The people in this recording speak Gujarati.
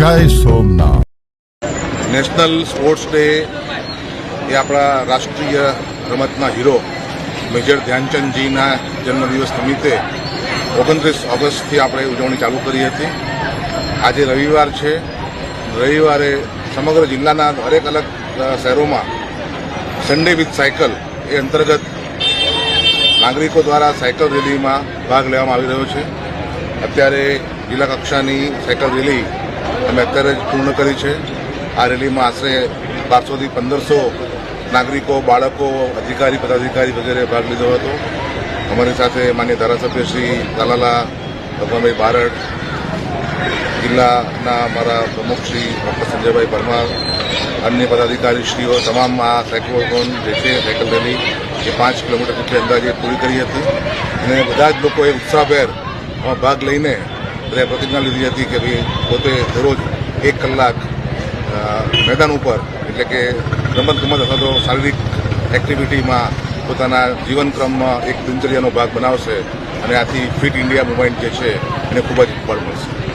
જય સોમનાથ. નેશનલ સ્પોર્ટ્સ ડે એ આપણા રાષ્ટ્રીય રમતના હીરો મેજર ધ્યાનચંદજીના જન્મદિવસ નિમિત્તે ઓગણત્રીસ ઓગસ્ટથી આપણે ઉજવણી ચાલુ કરી હતી. આજે રવિવાર છે. રવિવારે સમગ્ર જિલ્લાના દરેક અલગ શહેરોમાં સન્ડે વિથ સાયકલ એ અંતર્ગત નાગરિકો દ્વારા સાયકલ રેલીમાં ભાગ લેવામાં આવી રહ્યો છે. અત્યારે જિલ્લા કક્ષાની સાયકલ રેલી અમે અત્યારે જ પૂર્ણ કરી છે. આ રેલીમાં આશરે બારસોથી પંદરસો નાગરિકો, બાળકો, અધિકારી, પદાધિકારી વગેરે ભાગ લીધો હતો. અમારી સાથે માન્ય ધારાસભ્ય શ્રી તાલાલા ભગવાનભાઈ બારડ, જિલ્લાના અમારા પ્રમુખ શ્રી ડૉક્ટર સંજયભાઈ પરમાર, અન્ય પદાધિકારીશ્રીઓ, તમામ આ સાયક્લોથોન જે છે, સાયકલ રેલી, એ પાંચ કિલોમીટર જેટલી અંદાજે પૂરી કરી હતી. અને બધા જ લોકોએ ઉત્સાહભેર ભાગ લઈને બધાએ પ્રતિજ્ઞા લીધી હતી કે ભાઈ પોતે દરરોજ એક કલાક મેદાન ઉપર, એટલે કે રમત ગમત અથવા તો શારીરિક એક્ટિવિટીમાં પોતાના જીવનક્રમમાં એક દિનચર્યાનો ભાગ બનાવશે અને આથી ફિટ ઇન્ડિયા મુવમેન્ટ જે છે એને ખૂબ જ બળ મળશે.